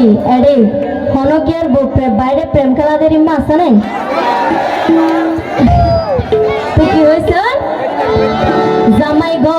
নেই এডে হন কি বাইরে প্রেম খেলাদের ইম্মা আছে নাই? তো কি হয়েছে? জামাই গো